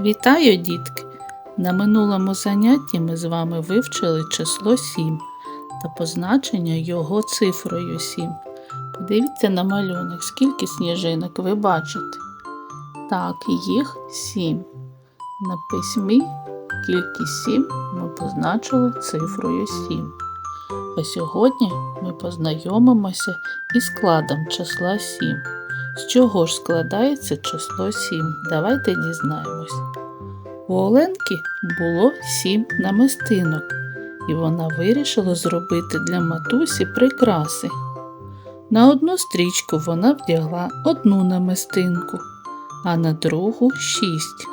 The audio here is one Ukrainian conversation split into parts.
Вітаю, дітки! На минулому занятті ми з вами вивчили число 7 та позначення його цифрою 7. Подивіться на малюнок, скільки сніжинок ви бачите. Так, їх 7. На письмі кількість 7 ми позначили цифрою 7. А сьогодні ми познайомимося із складом числа 7. З чого ж складається число 7? Давайте дізнаємось. У Оленки було сім намистинок, і вона вирішила зробити для матусі прикраси. На одну стрічку вона вдягла одну намистинку, а на другу шість.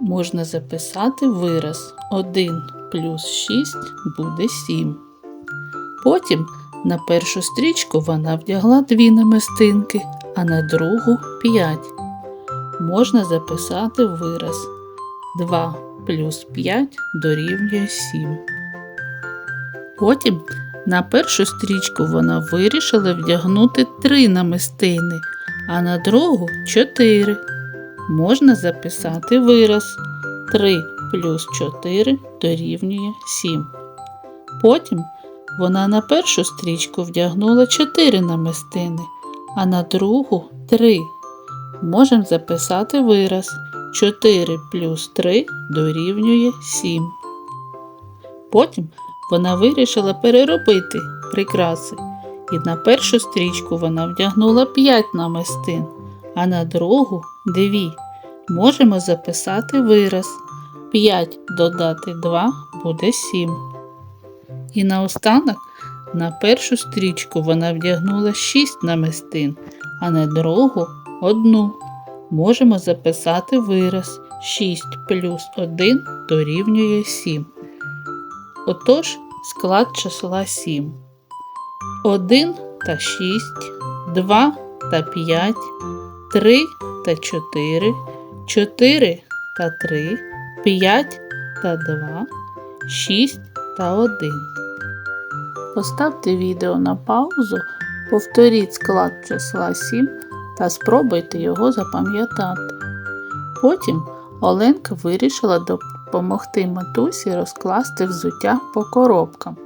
Можна записати вираз 1 плюс 6 буде 7. Потім на першу стрічку вона вдягла дві намистинки, а на другу 5 можна записати вираз 2 плюс 5 дорівнює 7. Потім на першу стрічку вона вирішила вдягнути 3 намистини, а на другу 4. Можна записати вираз 3 плюс 4 дорівнює 7. Потім вона на першу стрічку вдягнула 4 намистини, а на другу 3 можемо записати вираз 4 плюс 3 дорівнює 7. Потім вона вирішила переробити прикраси, і на першу стрічку вона вдягнула 5 намистин, а на другу 2. Можемо записати вираз 5 додати 2 буде 7. І наостанок на першу стрічку вона вдягнула 6 намистин, а на другу одну. Можемо записати вираз 6 плюс 1 дорівнює 7. Отож, склад числа 7. 1 та 6, 2 та 5, 3 та 4, 4 та 3, 5 та 2, 6 та 1. Поставте відео на паузу, повторіть склад числа 7 та спробуйте його запам'ятати. Потім Оленка вирішила допомогти матусі розкласти взуття по коробкам.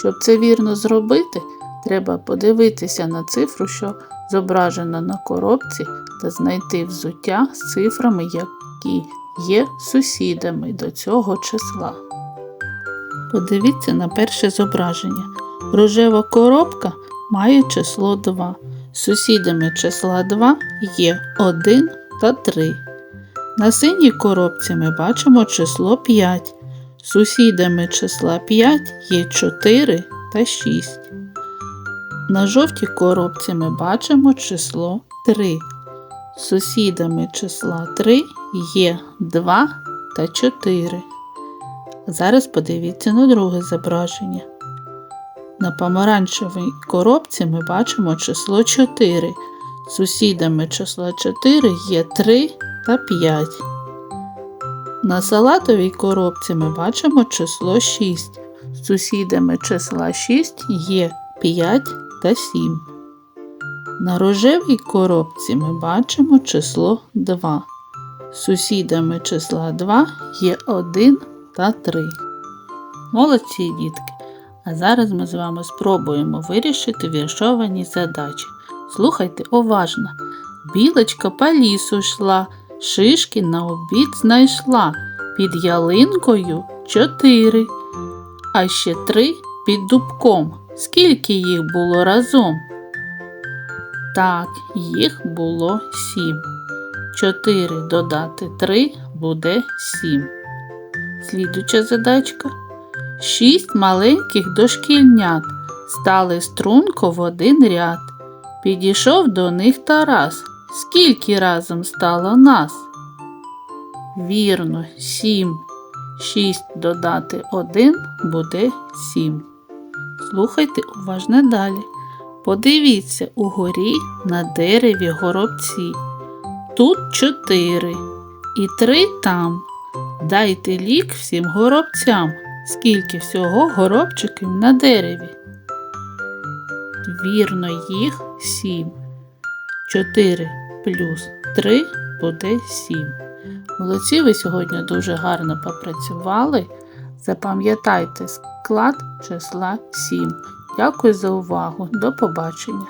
Щоб це вірно зробити, треба подивитися на цифру, що зображена на коробці, та знайти взуття з цифрами, які є сусідами до цього числа. Подивіться на перше зображення. Рожева коробка має число 2. Сусідами числа 2 є 1 та 3. На синій коробці ми бачимо число 5. Сусідами числа 5 є 4 та 6. На жовтій коробці ми бачимо число 3. Сусідами числа 3 є 2 та 4. Зараз подивіться на друге зображення. На помаранчевій коробці ми бачимо число 4. Сусідами числа 4 є 3 та 5. На салатовій коробці ми бачимо число 6. Сусідами числа 6 є 5 та 7. На рожевій коробці ми бачимо число 2. Сусідами числа 2 є 1 та 3. Молодці дітки! А зараз ми з вами спробуємо вирішити віршовані задачі. Слухайте уважно. Білочка по лісу йшла, шишки на обід знайшла. Під ялинкою чотири, а ще три під дубком. Скільки їх було разом? Так, їх було сім. Чотири додати три буде сім. Слідуча задачка. Шість маленьких дошкільнят стали струнко в один ряд. Підійшов до них Тарас. Скільки разом стало нас? Вірно, сім. Шість додати один буде сім. Слухайте уважно далі. Подивіться угорі на дереві горобці. Тут чотири і три там. Дайте лік всім горобцям. Скільки всього горобчиків на дереві? Вірно, їх сім. Чотири плюс три буде сім. Молодці, ви сьогодні дуже гарно попрацювали. Запам'ятайте склад числа 7. Дякую за увагу. До побачення.